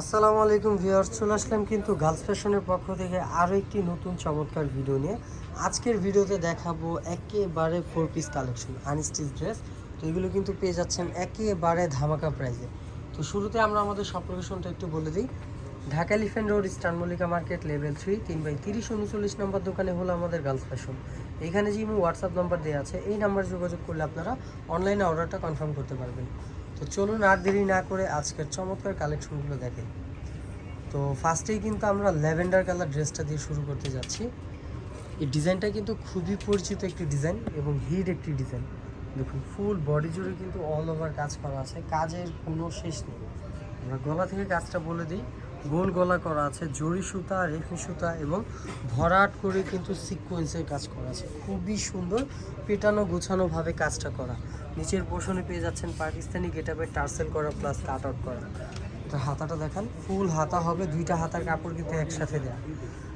আসসালামু আলাইকুম ভিউয়ার্স, চলে আসলাম কিন্তু গার্লস ফ্যাশনের পক্ষ থেকে আরও একটি নতুন চমৎকার ভিডিও নিয়ে। আজকের ভিডিওতে দেখাবো একেবারে four piece collection unstitch dress তো এগুলো কিন্তু পেয়ে যাচ্ছেন একেবারে ধামাকা প্রাইজে তো শুরুতে আমরা আমাদের সব লোকেশনটা একটু বলে দিই। Dhaka Elephant Road Star Mallika Market level three তিন বাই তিরিশ, উনচল্লিশ নম্বর দোকানে হলো আমাদের গার্লস ফ্যাশন। এখানে যে হোয়াটসঅ্যাপ নাম্বার দেওয়া আছে, এই নাম্বার যোগাযোগ করলে আপনারা অনলাইনে অর্ডারটা কনফার্ম করতে পারবেন। তো চলুন আর দেরি না করে আজকের চমৎকার কালেকশনগুলো দেখেন তো ফার্স্টেই কিন্তু আমরা ল্যাভেন্ডার কালার ড্রেসটা দিয়ে শুরু করতে যাচ্ছি। এই ডিজাইনটা কিন্তু খুবই পরিচিত একটি ডিজাইন এবং হিট একটি ডিজাইন। দেখুন ফুল বডি জুড়ে কিন্তু অল ওভার কাজ করা আছে, কাজের কোনো শেষ নেই। আমরা গলা থেকে কাজটা বলে দিই, গোল গলা করা আছে, জরি সুতা রেফি সুতা এবং ভরাট করে কিন্তু সিকোয়েন্সের কাজ করা আছে। খুবই সুন্দর, পেটানো গোছানোভাবে কাজটা করা। নিচের পোষণে পেয়ে যাচ্ছেন পাকিস্তানি গেটাপের টার্সেল করা প্লাস কাট আউট করা। তো হাতাটা দেখান ফুল হাতা হবে, দুইটা হাতার কাপড় কিন্তু একসাথে দেয়া।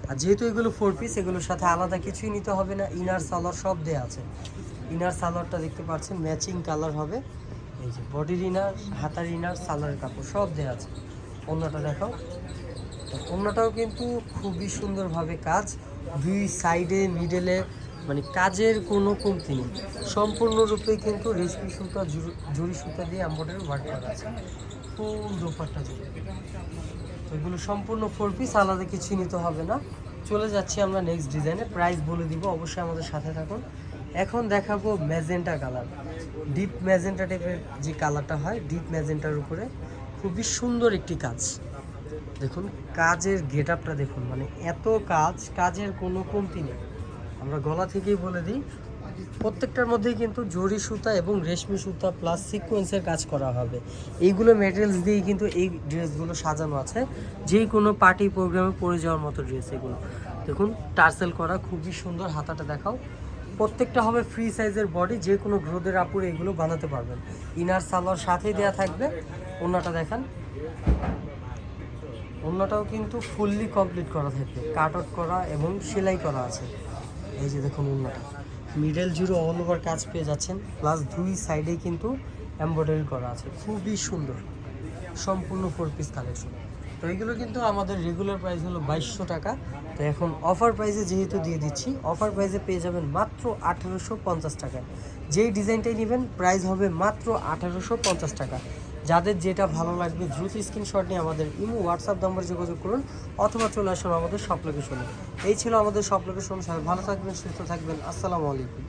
আর যেহেতু এগুলো ফোর পিস এগুলোর সাথে আলাদা কিছুই নিতে হবে না ইনার সালোয়ার সব দেয়া আছে। ইনার সালোয়ারটা দেখতে পাচ্ছেন ম্যাচিং কালার হবে। এই যে বডির ইনার হাতার ইনার সালোয়ারের কাপড় সব দেয়া আছে। অন্যটা দেখাও। তো অন্যটাও কিন্তু খুবই সুন্দরভাবে কাজ। দুই সাইডে মিডলে মানে কাজের কোনো কমতি নেই। সম্পূর্ণরূপে কিন্তু রেশমি সুতা, জরি সুতা দিয়ে এম্বয়ডারি ওয়ার্ক করা আছে। ফুল দোপাট্টা জুড়ে। তো এগুলো সম্পূর্ণ ফোর পিস আলাদা কিছু নিতে হবে না। চলে যাচ্ছি আমরা নেক্সট ডিজাইনে প্রাইস বলে দিব, অবশ্যই আমাদের সাথে থাকুন। এখন দেখাবো ম্যাজেন্টা কালার ডিপ ম্যাজেন্টা টাইপের যে কালারটা হয় ডিপ ম্যাজেন্টার উপরে খুবই সুন্দর একটি কাজ। দেখুন, কাজের গেট আপটা দেখুন মানে এত কাজ, কাজের কোনো কমতি নেই। আমরা গলা থেকেই বলে দিই, প্রত্যেকটার মধ্যেই কিন্তু জরি সুতা এবং রেশমি সুতা প্লাস সিকোয়েন্সের কাজ করা হবে। এইগুলো মেটেরিয়ালস দিয়েই কিন্তু এই ড্রেসগুলো সাজানো আছে। যে কোনো পার্টি প্রোগ্রামে পরে যাওয়ার মতো ড্রেস এগুলো। দেখুন, টার্সেল করা, খুবই সুন্দর হাতাটা দেখাও। প্রত্যেকটা হবে ফ্রি সাইজের বডি যে কোনো গ্রোদের আপুরে এগুলো বানাতে পারবেন। ইনার সালোয়ার সাথেই দেওয়া থাকবে। অন্যটা দেখান। অন্যটাও কিন্তু ফুললি কমপ্লিট করা থাকবে। কাট আউট করা এবং সেলাই করা আছে। এই যে দেখুন অন্যটা মিডল জুড়ে অল ওভার কাজ পেয়ে যাচ্ছেন প্লাস দুই সাইডে কিন্তু এমব্রয়ডারি করা আছে। খুবই সুন্দর। সম্পূর্ণ ফোর পিস কালেকশন তো এইগুলো কিন্তু আমাদের রেগুলার প্রাইস হলো বাইশশো টাকা। তো এখন অফার প্রাইসে যেহেতু দিয়ে দিচ্ছি অফার প্রাইসে পেয়ে যাবেন মাত্র আঠারোশো পঞ্চাশ টাকায়। যেই ডিজাইনটাই নেবেন প্রাইস হবে মাত্র আঠারোশো পঞ্চাশ টাকা। যাদের যেটা ভালো লাগবে, দ্রুত স্ক্রিনশট নিয়ে আমাদের ইমো হোয়াটসঅ্যাপ নাম্বার যোগাযোগ করুন অথবা চলে আসুন আমাদের সব লোকেশনে এই ছিল আমাদের সব লোকেশন সবাই ভালো থাকবেন, সুস্থ থাকবেন। আসসালামু আলাইকুম।